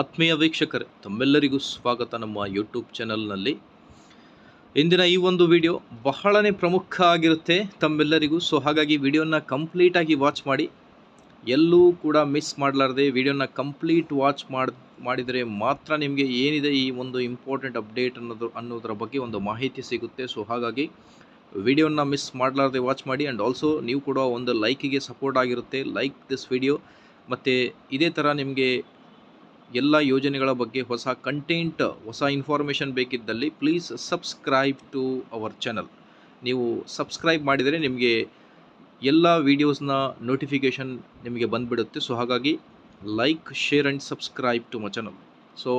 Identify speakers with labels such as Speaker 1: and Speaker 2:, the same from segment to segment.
Speaker 1: ಆತ್ಮೀಯ ವೀಕ್ಷಕರೇ, ತಮ್ಮೆಲ್ಲರಿಗೂ ಸ್ವಾಗತ ನಮ್ಮ ಯೂಟ್ಯೂಬ್ ಚಾನಲ್ನಲ್ಲಿ ಇಂದಿನ ಈ ಒಂದು ವಿಡಿಯೋ ಬಹಳನೇ ಪ್ರಮುಖ ಆಗಿರುತ್ತೆ ತಮ್ಮೆಲ್ಲರಿಗೂ. ಸೊ ಹಾಗಾಗಿ ವಿಡಿಯೋನ ಕಂಪ್ಲೀಟಾಗಿ ವಾಚ್ ಮಾಡಿ. ಎಲ್ಲೂ ಕೂಡ ಮಿಸ್ ಮಾಡಲಾರ್ದೆ ವಿಡಿಯೋನ ಕಂಪ್ಲೀಟ್ ವಾಚ್ ಮಾಡಿ, ಮಾಡಿದರೆ ಮಾತ್ರ ನಿಮಗೆ ಏನಿದೆ ಈ ಒಂದು ಇಂಪಾರ್ಟೆಂಟ್ ಅಪ್ಡೇಟ್ ಅನ್ನೋದು, ಅನ್ನೋದರ ಬಗ್ಗೆ ಒಂದು ಮಾಹಿತಿ ಸಿಗುತ್ತೆ. ಸೊ ಹಾಗಾಗಿ ವಿಡಿಯೋನ ಮಿಸ್ ಮಾಡಲಾರ್ದೆ ವಾಚ್ ಮಾಡಿ. ಆ್ಯಂಡ್ ಆಲ್ಸೋ ನೀವು ಕೂಡ ಒಂದು ಲೈಕಿಗೆ ಸಪೋರ್ಟ್ ಆಗಿರುತ್ತೆ. ಲೈಕ್ ದಿಸ್ ವಿಡಿಯೋ ಮತ್ತು ಇದೇ ಥರ ನಿಮಗೆ ಎಲ್ಲ ಯೋಜನೆಗಳ ಬಗ್ಗೆ ಹೊಸ ಕಂಟೆಂಟ್ ಹೊಸ information ಬೇಕಿದ್ದಲ್ಲಿ please subscribe to our channel ನೀವು ಸಬ್ಸ್ಕ್ರೈಬ್ ಮಾಡಿದರೆ ನಿಮಗೆ ಎಲ್ಲ ವೀಡಿಯೋಸ್ನ ನೋಟಿಫಿಕೇಷನ್ ನಿಮಗೆ ಬಂದುಬಿಡುತ್ತೆ. ಸೊ ಹಾಗಾಗಿ like share and subscribe to my channel so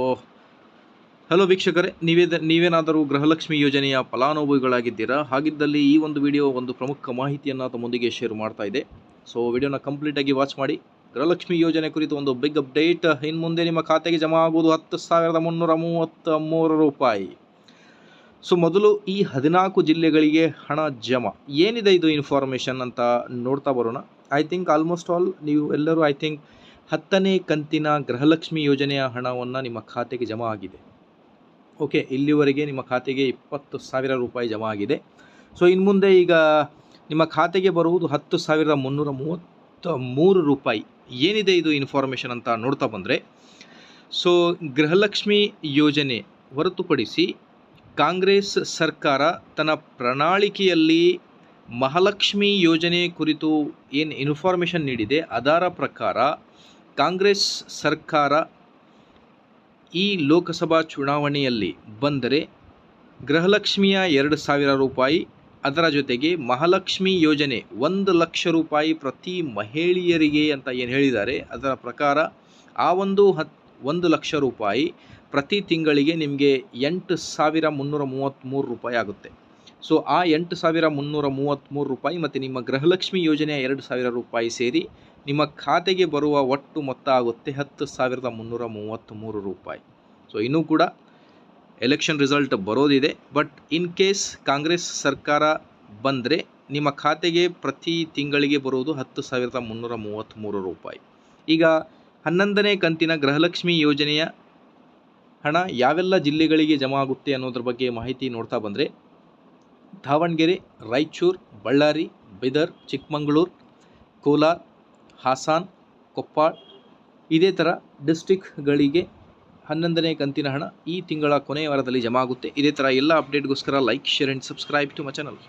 Speaker 1: hello ವೀಕ್ಷಕರೇ, ನೀವೇ ನೀವೇನಾದರೂ ಗೃಹಲಕ್ಷ್ಮಿ ಯೋಜನೆಯ ಫಲಾನುಭವಿಗಳಾಗಿದ್ದೀರಾ? ಹಾಗಿದ್ದಲ್ಲಿ ಈ ಒಂದು ವಿಡಿಯೋ ಒಂದು ಪ್ರಮುಖ ಮಾಹಿತಿಯನ್ನು ತಮ್ಮೊಂದಿಗೆ ಶೇರ್ ಮಾಡ್ತಾ ಇದೆ ಸೊ ವಿಡಿಯೋನ ಕಂಪ್ಲೀಟಾಗಿ ವಾಚ್ ಮಾಡಿ. ಗೃಹಲಕ್ಷ್ಮಿ ಯೋಜನೆ ಕುರಿತು ಒಂದು ಬಿಗ್ ಅಪ್ಡೇಟ್. ಇನ್ನು ಮುಂದೆ ನಿಮ್ಮ ಖಾತೆಗೆ ಜಮಾ ಆಗುವುದು ಹತ್ತು ಸಾವಿರದ ಮುನ್ನೂರ ಮೂವತ್ತ ಮೂರು ರೂಪಾಯಿ. ಸೊ, ಮೊದಲು ಈ ಹದಿನಾಲ್ಕು ಜಿಲ್ಲೆಗಳಿಗೆ ಹಣ ಜಮಾ. ಏನಿದೆ ಇದು ಇನ್ಫಾರ್ಮೇಷನ್ ಅಂತ ನೋಡ್ತಾ ಬರೋಣ. ಐ ಥಿಂಕ್ ಆಲ್ಮೋಸ್ಟ್ ಆಲ್ ನೀವು ಎಲ್ಲರೂ ಐ ಥಿಂಕ್ ಹತ್ತನೇ ಕಂತಿನ ಗೃಹಲಕ್ಷ್ಮಿ ಯೋಜನೆಯ ಹಣವನ್ನು ನಿಮ್ಮ ಖಾತೆಗೆ ಜಮಾ ಆಗಿದೆ. ಓಕೆ ಇಲ್ಲಿವರೆಗೆ ನಿಮ್ಮ ಖಾತೆಗೆ ಇಪ್ಪತ್ತು ಸಾವಿರ ರೂಪಾಯಿ ಜಮಾ ಆಗಿದೆ. ಸೊ ಇನ್ನು ಮುಂದೆ ಈಗ ನಿಮ್ಮ ಖಾತೆಗೆ ಬರುವುದು ಹತ್ತು ಸಾವಿರದ ಮುನ್ನೂರ ಮೂವತ್ತ ಮೂರು ರೂಪಾಯಿ ಏನಿದೆ ಇದು ಇನ್ಫಾರ್ಮೇಷನ್ ಅಂತ ನೋಡ್ತಾ ಬಂದರೆ? ಸೊ ಗೃಹಲಕ್ಷ್ಮಿ ಯೋಜನೆ ಹೊರತುಪಡಿಸಿ ಕಾಂಗ್ರೆಸ್ ಸರ್ಕಾರ ತನ್ನ ಪ್ರಣಾಳಿಕೆಯಲ್ಲಿ ಮಹಾಲಕ್ಷ್ಮಿ ಯೋಜನೆ ಕುರಿತು ಏನು ಇನ್ಫಾರ್ಮೇಷನ್ ನೀಡಿದೆ, ಅದರ ಪ್ರಕಾರ ಕಾಂಗ್ರೆಸ್ ಸರ್ಕಾರ ಈ ಲೋಕಸಭಾ ಚುನಾವಣೆಯಲ್ಲಿ ಬಂದರೆ ಗೃಹಲಕ್ಷ್ಮಿಯ ಎರಡು ಸಾವಿರ ರೂಪಾಯಿ ಅದರ ಜೊತೆಗೆ ಮಹಾಲಕ್ಷ್ಮಿ ಯೋಜನೆ ಒಂದು ಲಕ್ಷ ರೂಪಾಯಿ ಪ್ರತಿ ಮಹಿಳೆಯರಿಗೆ ಅಂತ ಏನು ಹೇಳಿದ್ದಾರೆ, ಅದರ ಪ್ರಕಾರ ಆ ಒಂದು ಹತ್, ಒಂದು ಲಕ್ಷ ರೂಪಾಯಿ ಪ್ರತಿ ತಿಂಗಳಿಗೆ ನಿಮಗೆ ಎಂಟು ಸಾವಿರ ಮುನ್ನೂರ ಮೂವತ್ತ್ಮೂರು ರೂಪಾಯಿ ಆಗುತ್ತೆ. ಸೊ ಆ ಎಂಟು ಸಾವಿರ ಮುನ್ನೂರ ಮೂವತ್ತ್ಮೂರು ರೂಪಾಯಿ ಮತ್ತು ನಿಮ್ಮ ಗೃಹಲಕ್ಷ್ಮಿ ಯೋಜನೆಯ ಎರಡು ಸಾವಿರ ರೂಪಾಯಿ ಸೇರಿ ನಿಮ್ಮ ಖಾತೆಗೆ ಬರುವ ಒಟ್ಟು ಮೊತ್ತ ಆಗುತ್ತೆ ಹತ್ತು ಸಾವಿರದ ಮುನ್ನೂರ ಮೂವತ್ತ್ಮೂರು ರೂಪಾಯಿ. ಸೊ ಇನ್ನೂ ಕೂಡ ಎಲೆಕ್ಷನ್ ರಿಸಲ್ಟ್ ಬರೋದಿದೆ. ಬಟ್ ಇನ್ ಕೇಸ್ ಕಾಂಗ್ರೆಸ್ ಸರ್ಕಾರ ಬಂದರೆ ನಿಮ್ಮ ಖಾತೆಗೆ ಪ್ರತಿ ತಿಂಗಳಿಗೆ ಬರುವುದು ಹತ್ತು ಸಾವಿರದ ಮುನ್ನೂರ ಮೂವತ್ತ್ಮೂರು ರೂಪಾಯಿ. ಈಗ ಹನ್ನೊಂದನೇ ಕಂತಿನ ಗೃಹಲಕ್ಷ್ಮಿ ಯೋಜನೆಯ ಹಣ ಯಾವೆಲ್ಲ ಜಿಲ್ಲೆಗಳಿಗೆ ಜಮಾ ಆಗುತ್ತೆ ಅನ್ನೋದ್ರ ಬಗ್ಗೆ ಮಾಹಿತಿ ನೋಡ್ತಾ ಬಂದರೆ, ದಾವಣಗೆರೆ, ರಾಯಚೂರು, ಬಳ್ಳಾರಿ, ಬೀದರ್, ಚಿಕ್ಕಮಗಳೂರು, ಕೋಲಾರ, ಹಾಸನ್, ಕೊಪ್ಪಳ, ಇದೇ ಥರ ಡಿಸ್ಟಿಕ್ಗಳಿಗೆ ಹನ್ನೊಂದನೇ ಕಂತಿನ ಹಣ ಈ ತಿಂಗಳ ಕೊನೆಯ ವಾರದಲ್ಲಿ ಜಮಾ ಆಗುತ್ತೆ ಇದೇ ಥರ ಎಲ್ಲ ಅಪ್ಡೇಟ್ಗೋಸ್ಕರ like share and subscribe to my channel